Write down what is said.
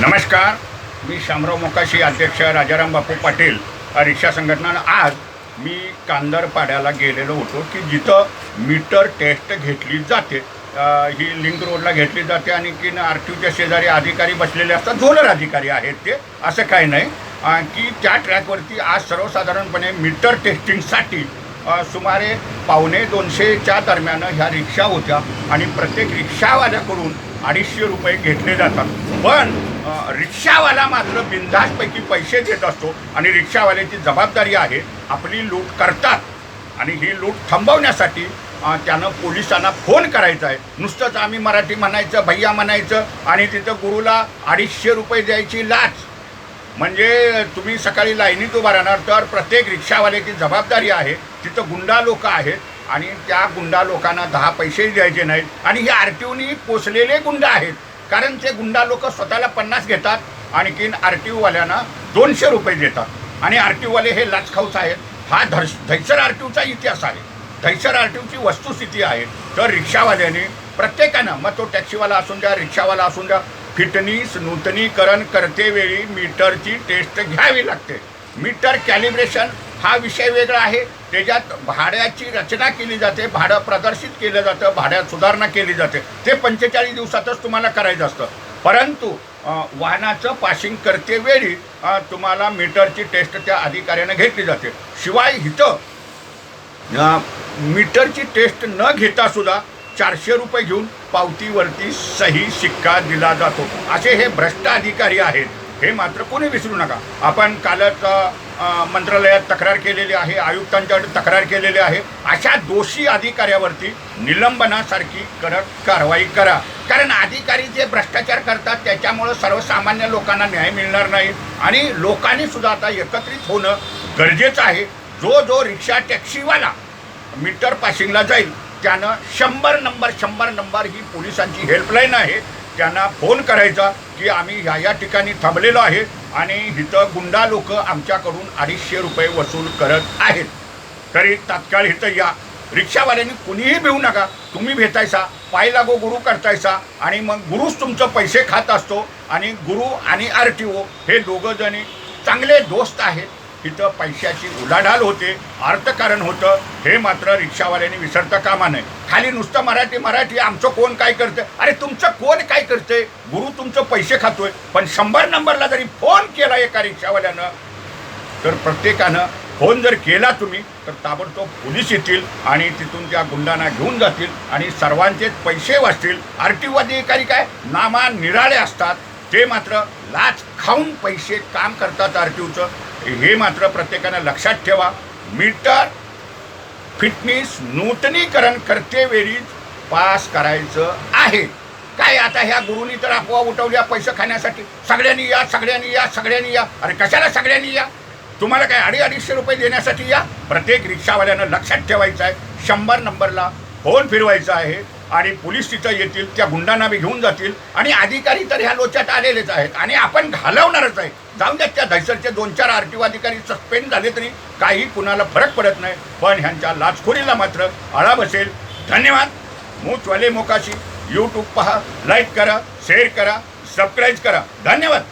नमस्कार मी शामराव मोकाशी अध्यक्ष राजाराम बापू पाटील रिक्षा संघटनानं आज मी कांदरपाड्याला गेलेलो होतो की जिथं मीटर टेस्ट घेतली जाते. ही लिंक रोडला घेतली जाते आणि की आर टी शेजारी अधिकारी बसलेले असतात झोलर अधिकारी आहेत ते असं काही नाही. की त्या ट्रॅकवरती आज सर्वसाधारणपणे मीटर टेस्टिंगसाठी सुमारे पावणे दोनशेच्या दरम्यान ह्या रिक्षा होत्या आणि प्रत्येक रिक्षावाल्याकडून अडीचशे रुपये घेतले जातात. पण रिक्षावाला मात्र बिनधास्तपैकी पैसे देत असतो आणि रिक्षावाल्याची जबाबदारी आहे आपली लूट करतात. आणि ही लूट थांबवण्यासाठी त्यानं पोलिसांना फोन करायचा आहे. नुसतंच आम्ही मराठी म्हणायचं भैया म्हणायचं आणि तिथं गुरुला अडीचशे रुपये द्यायची लाच. म्हणजे तुम्ही सकाळी लाईनीत उभा राहणार तर प्रत्येक रिक्षावाल्याची जबाबदारी आहे तिथं गुंडा लोक आहेत आणि त्या गुंडा लोकांना दहा पैसेही द्यायचे नाहीत. आणि हे आर टी ओनी पोचलेले गुंडा आहेत. कारण ते गुंडा लोक स्वतःला पन्नास घेतात आणखीन आर टी ओवाल्यांना दोनशे रुपये देतात. आणि आर टी ओवाले हे लाचखाऊच आहेत. हा धर्ष धैसर आर टी ओचा इतिहास आहे. धैसर आर टी ओची वस्तुस्थिती आहे. तर रिक्षावाल्याने प्रत्येकानं मग तो टॅक्सीवाला असून द्या रिक्षावाला असून द्या फिटनीस नूतनीकरण करतेवेळी मीटरची टेस्ट घ्यावी लागते. मीटर कॅलिब्रेशन हा विषय वेगळा आहे. त्याच्यात भाड्याची रचना केली जाते भाडं प्रदर्शित केलं जातं भाड्यात सुधारणा केली जाते. ते पंचेचाळीस दिवसातच तुम्हाला करायचं असतं. परंतु वाहनाचं पासिंग करतेवेळी तुम्हाला मीटरची टेस्ट त्या अधिकाऱ्यानं घेतली जाते. शिवाय इथं मीटरची टेस्ट न घेता सुद्धा चारशे रुपये घेऊन पावतीवरती सही शिक्का दिला जातो. असे हे भ्रष्ट अधिकारी आहेत. हे मात्र कोणी विसरू नका. आपण कालच मंत्रालयात तक्रार केलेली आहे आयुक्तांच्याकडे तक्रार केलेली आहे. अशा दोषी अधिकाऱ्यावरती निलंबनासारखी कडक कारवाई करा. कारण अधिकारी जे भ्रष्टाचार करतात त्याच्यामुळं सर्वसामान्य लोकांना न्याय मिळणार नाही. आणि लोकांनी सुद्धा आता एकत्रित होणं गरजेचं आहे. जो जो रिक्षा टॅक्सीवाला मीटर पासिंगला जाईल त्यानं शंभर नंबर शंभर नंबर ही पोलिसांची हेल्पलाईन आहे. त्यांना फोन करायचा की आम्ही ह्या या ठिकाणी थांबलेलो आहे. आणि इथं गुंडा लोक आमच्याकडून अडीचशे रुपये वसूल करत आहेत. तरी तात्काळ इथं या. रिक्षावाल्यांनी कुणीही भिवू नका. तुम्ही भेटायचा पाय लागो गुरु करतायचा आणि मग गुरुच तुमचं पैसे खात असतो आणि गुरु आणि आर टी ओ हे दोघंजणी चांगले दोस्त आहेत. इथं पैशाची उलाढाल होते. अर्थकारण होतं. हे मात्र रिक्षावाल्यांनी विसरता कामा नये. खाली नुसतं मराठी मराठी आमचं कोण काय करतं अरे तुमचं कोण काय करतंय? गुरु तुमचं पैसे खातोय. पण शंभर नंबरला जरी फोन केला एका रिक्षावाल्यानं तर प्रत्येकानं फोन जर केला तुम्ही तर ताबडतोब पोलीस येतील आणि तिथून त्या गुंडांना घेऊन जातील आणि सर्वांचेच पैसे वाचतील. आर टी अधिकारी काय? नामा निराळे असतात. ते मात्र लाच खाऊन पैसे काम करतात आर टी ओचं हे मात्र प्रत्येकानं लक्षात ठेवा. मीटर फिटनेस नूतनीकरण करतेवेळीच पास करायचं आहे. काय आता ह्या गुरुनी तर अफवा उठवल्या पैसे खाण्यासाठी? सगळ्यांनी या सगळ्यांनी या सगळ्यांनी या. अरे कशाला सगळ्यांनी या? तुम्हाला काय अडी अडीचशे रुपये देण्यासाठी या? प्रत्येक रिक्षावाल्यानं लक्षात ठेवायचं आहे. शंभर नंबरला फोन फिरवायचा आहे. आणि पोलीस तिथं येतील त्या गुंडांना बी घेऊन जातील आणि अधिकारी तर ह्या लोच्यात आलेलेच आहेत. आणि आपण घालवणारच आहे. जाऊन द्या त्या दहशतचे दोन चार आर टी अधिकारी सस्पेंड झाले तरी काही कुणाला फरक पडत नाही. पण ह्यांच्या लाचखोरीला मात्र आळा बसेल. धन्यवाद. मूचवाले मोकाशी. यूट्यूब पहा लाईक करा शेअर करा सबस्क्राईब करा. धन्यवाद.